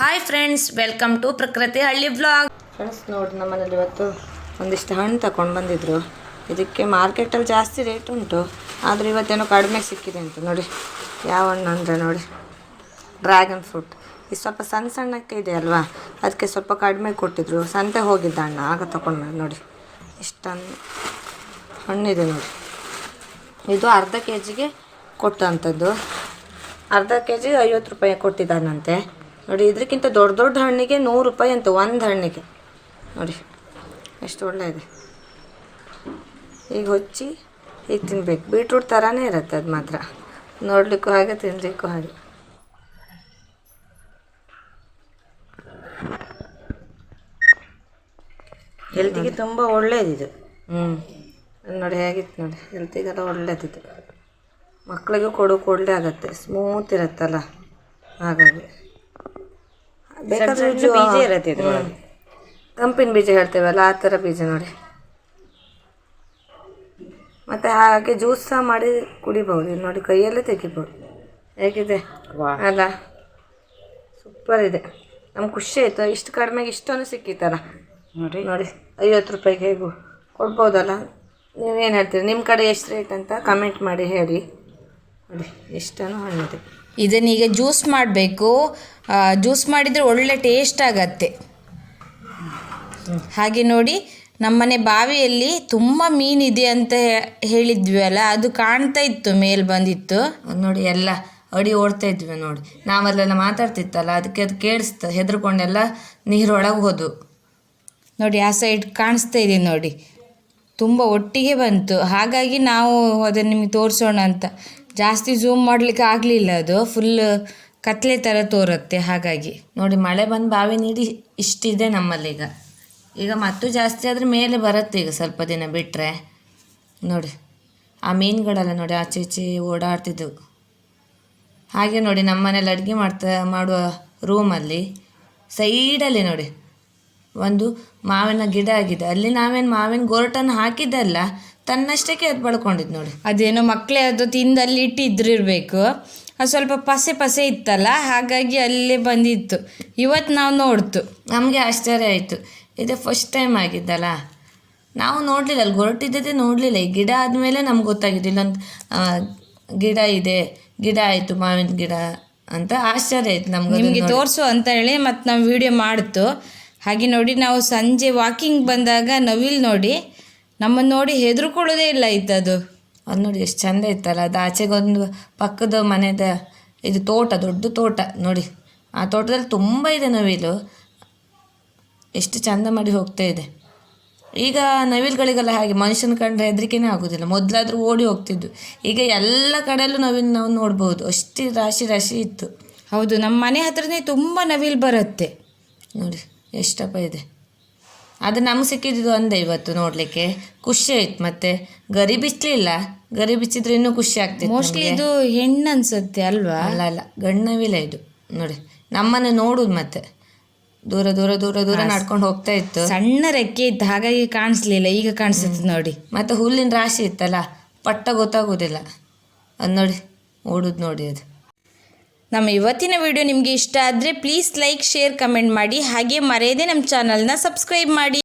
Hi friends welcome to ಪ್ರಕೃತಿ ಹಳ್ಳಿ blog friends ನೋಡಿ ನಮ್ಮನೇಲಿ ಇವತ್ತು ಒಂದಿಷ್ಟು ಹಣ್ಣು ತಗೊಂಡು ಬಂದಿದ್ರು. ಇದಕ್ಕೆ ಮಾರ್ಕೆಟಲ್ಲಿ ಜಾಸ್ತಿ ರೇಟ್ ಉಂಟು. ಆದರೆ ಇವತ್ತೇನೋ ಕಡಿಮೆ ಸಿಕ್ಕಿದೆ ಅಂತ ನೋಡಿ. ಯಾವ ಹಣ್ಣು ಅಂದರೆ ನೋಡಿ. ಡ್ರ್ಯಾಗನ್ ಫ್ರೂಟ್ ಇದು ಸ್ವಲ್ಪ ಸಣ್ಣ ಸಣ್ಣಕ್ಕೆ ಇದೆ ಅಲ್ವಾ? ಅದಕ್ಕೆ ಸ್ವಲ್ಪ ಕಡಿಮೆ ಕೊಟ್ಟಿದ್ರು. ಸಂತೆ ಹೋಗಿದ್ದ ಅಣ್ಣ ಆಗ ತಗೊಂಡು ನೋಡಿ. ಇಷ್ಟೊಂದು ಹಣ್ಣಿದೆ ನೋಡಿ. ಇದು ಅರ್ಧ ಕೆ ಜಿಗೆ ಕೊಟ್ಟಂಥದ್ದು ಅರ್ಧ ಕೆ ಜಿ ಐವತ್ತು ರೂಪಾಯಿ ಕೊಟ್ಟಿದ್ದಾನಂತೆ. ನೋಡಿ ಇದಕ್ಕಿಂತ ದೊಡ್ಡ ದೊಡ್ಡ ಹಣ್ಣಿಗೆ ನೂರು ರೂಪಾಯಿ ಅಂತ, ಒಂದು ಹಣ್ಣಿಗೆ. ನೋಡಿ, ಎಷ್ಟು ಒಳ್ಳೆಯದೆ ಈಗ ಹೊಚ್ಚಿ, ಈಗ ತಿನ್ಬೇಕು. ಬೀಟ್ರೂಟ್ ಥರನೇ ಇರುತ್ತೆ ಅದು ಮಾತ್ರ. ನೋಡಲಿಕ್ಕೂ ಹಾಗೆ ತಿನ್ನಲಿಕ್ಕೂ ಹಾಗೆ. ಹೆಲ್ತಿಗೆ ತುಂಬ ಒಳ್ಳೇದಿದು ಹ್ಞೂ ನೋಡಿ, ಹೇಗಿತ್ತು ನೋಡಿ. ಹೆಲ್ತಿಗೆಲ್ಲ ಒಳ್ಳೇದಿದೆ ಮಕ್ಕಳಿಗೂ ಕೊಡೋಕೆ ಒಳ್ಳೆ ಆಗತ್ತೆ. ಸ್ಮೂತ್ ಇರುತ್ತಲ್ಲ. ಹಾಗಾಗಿ. ಬೇಕಾದ್ರೆ ಬೀಜ ಇರತ್ತೆ ಇದ್ರೊಳಗೆ. ಹ್ಮ್. ಕಂಪಿನ ಬೀಜ ಹೇಳ್ತೇವಲ್ಲ ಆ ಥರ ಬೀಜ ನೋಡಿ. ಮತ್ತು ಹಾಗೆ ಜ್ಯೂಸ್ ಸಹ ಮಾಡಿ ಕುಡಿಬಹುದು ನೋಡಿ ಕೈಯಲ್ಲೇ ತೆಗಿಬೋದು ಹೇಗಿದೆ? ಅಲ್ಲ. ಸೂಪರ್ ಇದೆ. ನಮ್ಗೆ ಖುಷಿ ಆಯಿತು. ಇಷ್ಟು ಕಡಿಮೆಗೆ ಇಷ್ಟೊಂದು ಸಿಕ್ಕಿತ್ತಲ್ಲ. ನೋಡಿ. ನೋಡಿ ಐವತ್ತು ರೂಪಾಯಿಗೆ ಹೇಗೂ. ಕೊಡ್ಬೋದಲ್ಲ? ನೀವೇನು ಹೇಳ್ತೀರಿ? ನಿಮ್ಮ ಕಡೆ ಎಷ್ಟು ರೇಟ್ ಅಂತ ಕಮೆಂಟ್ ಮಾಡಿ ಹೇಳಿ. ನೋಡಿ ಎಷ್ಟನ್ನು ಹಣ್ಣಿದೆ ಇದನ್ನೀಗ ಜ್ಯೂಸ್ ಮಾಡಬೇಕು. ಜ್ಯೂಸ್ ಮಾಡಿದರೆ ಒಳ್ಳೆ ಟೇಸ್ಟ್ ಆಗತ್ತೆ. ಹಾಗೆ ನೋಡಿ ನಮ್ಮನೆ ಬಾವಿಯಲ್ಲಿ ತುಂಬ ಮೀನಿದೆ ಅಂತ ಹೇಳಿದ್ವಿ ಅಲ್ಲ ಅದು ಕಾಣ್ತಾ ಇತ್ತು ಮೇಲ್ ಬಂದಿತ್ತು. ನೋಡಿ ಎಲ್ಲ ಅಡಿ ಓಡ್ತಾ ಇದ್ವಿ ನೋಡಿ. ನಾವಲ್ಲೆಲ್ಲ ಮಾತಾಡ್ತಿತ್ತಲ್ಲ ಅದಕ್ಕೆ ಅದು ಕೇಳಿಸ್ತ ಹೆದರ್ಕೊಂಡೆಲ್ಲ ನೀರೊಳಗೆ ಹೋದು. ನೋಡಿ ಆ ಸೈಡ್ ಕಾಣಿಸ್ತಾ ಇದೆ ನೋಡಿ. ತುಂಬ ಒಟ್ಟಿಗೆ ಬಂತು. ಹಾಗಾಗಿ ನಾವು ಅದನ್ನು ನಿಮಗೆ ತೋರಿಸೋಣ ಅಂತ. ಜಾಸ್ತಿ ಝೂಮ್ ಮಾಡಲಿಕ್ಕೆ ಆಗಲಿಲ್ಲ ಅದು. ಫುಲ್ ಕತ್ಲೆ ಥರ ತೋರುತ್ತೆ, ಹಾಗಾಗಿ. ನೋಡಿ, ಮಳೆ ಬಂದು ಬಾವಿ ನೀಡಿ ಇಷ್ಟಿದೆ ನಮ್ಮಲ್ಲೀಗ. ಈಗ ಮತ್ತು ಜಾಸ್ತಿ ಆದರೆ ಮೇಲೆ ಬರುತ್ತೆ ಈಗ ಸ್ವಲ್ಪ ದಿನ ಬಿಟ್ಟರೆ ನೋಡಿ, ಆ ಮೀನುಗಳೆಲ್ಲ ನೋಡಿ, ಆಚೆ ಈಚೆ ಓಡಾಡ್ತಿದ್ದವು. ಹಾಗೆ ನೋಡಿ ನಮ್ಮ ಮನೇಲಿ ಅಡುಗೆ ಮಾಡ್ತಾ, ಮಾಡುವ ರೂಮಲ್ಲಿ ಸೈಡಲ್ಲಿ ನೋಡಿ, ಒಂದು ಮಾವಿನ ಗಿಡ ಆಗಿದೆ. ಅಲ್ಲಿ ನಾವೇನು ಮಾವಿನ ಗೊರಟನ್ನು ಹಾಕಿದ್ದಲ್ಲ ತನ್ನಷ್ಟಕ್ಕೆ ಅದು ಬಳ್ಕೊಂಡಿದ್ದು ನೋಡಿ. ಅದೇನೋ ಮಕ್ಕಳೇ ಅದು ತಿಂದು ಅಲ್ಲಿ ಇಟ್ಟಿದ್ರಿರ್ಬೇಕು. ಅದು ಸ್ವಲ್ಪ ಪಸೆ ಪಸೆ ಇತ್ತಲ್ಲ ಹಾಗಾಗಿ ಅಲ್ಲೇ ಬಂದಿತ್ತು. ಇವತ್ತು ನಾವು ನೋಡ್ತು. ನಮಗೆ ಆಶ್ಚರ್ಯ ಆಯಿತು. ಇದು ಫಸ್ಟ್ ಟೈಮ್ ಆಗಿದ್ದಲ್ಲ. ನಾವು ನೋಡಲಿಲ್ಲ ಅಲ್ಲಿ ಗೊರಟಿದ್ದದೇ ನೋಡಲಿಲ್ಲ. ಈ ಗಿಡ ಆದಮೇಲೆ ನಮ್ಗೆ ಗೊತ್ತಾಗಿದ್ದು ಇಲ್ಲೊಂದು ಗಿಡ ಇದೆ ಗಿಡ ಆಯಿತು ಮಾವಿನ ಗಿಡ ಅಂತ ಆಶ್ಚರ್ಯ ಆಯ್ತು ನಮ್ಗೆ ನಿಮಗೆ ತೋರಿಸು ಅಂತ ಹೇಳಿ ಮತ್ತು ನಾವು ವಿಡಿಯೋ ಮಾಡ್ತು. ಹಾಗೆ ನೋಡಿ ನಾವು ಸಂಜೆ ವಾಕಿಂಗ್ ಬಂದಾಗ ನವಿಲ್ ನೋಡಿ ನಮ್ಮನ್ನು ನೋಡಿ ಹೆದರ್ಕೊಳ್ಳೋದೇ ಇಲ್ಲ ಇದ್ದದು ಅದು ನೋಡಿ ಎಷ್ಟು ಚಂದ ಇತ್ತಲ್ಲ. ಅದು ಆಚೆಗೊಂದು ಪಕ್ಕದ ಮನೆದ ಇದು ತೋಟ ದೊಡ್ಡ ತೋಟ ನೋಡಿ. ಆ ತೋಟದಲ್ಲಿ ತುಂಬ ಇದೆ ನವಿಲು. ಎಷ್ಟು ಚಂದ ಮಾಡಿ ಹೋಗ್ತಾ ಇದೆ. ಈಗ ನವಿಲುಗಳಿಗೆಲ್ಲ ಹಾಗೆ ಮನುಷ್ಯನ ಕಂಡ್ರೆ ಹೆದರಿಕೆನೇ ಆಗೋದಿಲ್ಲ. ಮೊದಲಾದರೂ ಓಡಿ ಹೋಗ್ತಿದ್ದು ಈಗ ಎಲ್ಲ ಕಡೆಯಲ್ಲೂ ನವಿಲು ನಾವು ನೋಡ್ಬೋದು. ಅಷ್ಟು ರಾಶಿ ರಾಶಿ ಇತ್ತು. ಹೌದು ನಮ್ಮ ಮನೆ ಹತ್ರನೇ ತುಂಬ ನವಿಲು ಬರುತ್ತೆ. ನೋಡಿ ಎಷ್ಟಪ್ಪ ಇದೆ. ಅದು ನಮ್ಗೆ ಸಿಕ್ಕಿದ್ದು ಒಂದೇ ಇವತ್ತು ನೋಡಲಿಕ್ಕೆ. ಖುಷಿ ಆಯ್ತು ಮತ್ತೆ. ಗರಿ ಬಿಚ್ಚಲಿಲ್ಲ ಗರಿ ಬಿಚ್ಚಿದ್ರೆ ಇನ್ನೂ ಖುಷಿ ಆಗ್ತಿತ್ತು ಮೋಸ್ಟ್ಲಿ ಇದು ಹೆಣ್ಣು ಅನ್ಸುತ್ತೆ ಅಲ್ವಾ? ಅಲ್ಲ ಅಲ್ಲ. ಗಣ್ಣವಿಲ್ಲ ಇದು. ನೋಡಿ ನಮ್ಮನ್ನು ನೋಡುದು ಮತ್ತೆ. ದೂರ ದೂರ ದೂರ ದೂರ ನಡ್ಕೊಂಡು ಹೋಗ್ತಾ ಇತ್ತು. ಸಣ್ಣ ರೆಕ್ಕೆ ಇತ್ತು ಹಾಗಾಗಿ ಕಾಣಿಸ್ಲಿಲ್ಲ. ಈಗ ಕಾಣಿಸುತ್ತೆ ನೋಡಿ. ಮತ್ತೆ ಹುಲ್ಲಿನ ರಾಶಿ ಇತ್ತಲ್ಲ ಪಟ್ಟ ಗೊತ್ತಾಗೋದಿಲ್ಲ. ಅದು ನೋಡಿ ಓಡುದು ನೋಡಿ ಅದು. ನಮ್ಮ ಇವತ್ತಿನ ವಿಡಿಯೋ ನಿಮಗೆ ಇಷ್ಟ ಆದರೆ ಪ್ಲೀಸ್ ಲೈಕ್ ಶೇರ್ ಕಮೆಂಟ್ ಮಾಡಿ. ಹಾಗೆ ಮರೆಯದೆ ನಮ್ಮ ಚಾನಲ್ನ ಸಬ್ಸ್ಕ್ರೈಬ್ ಮಾಡಿ.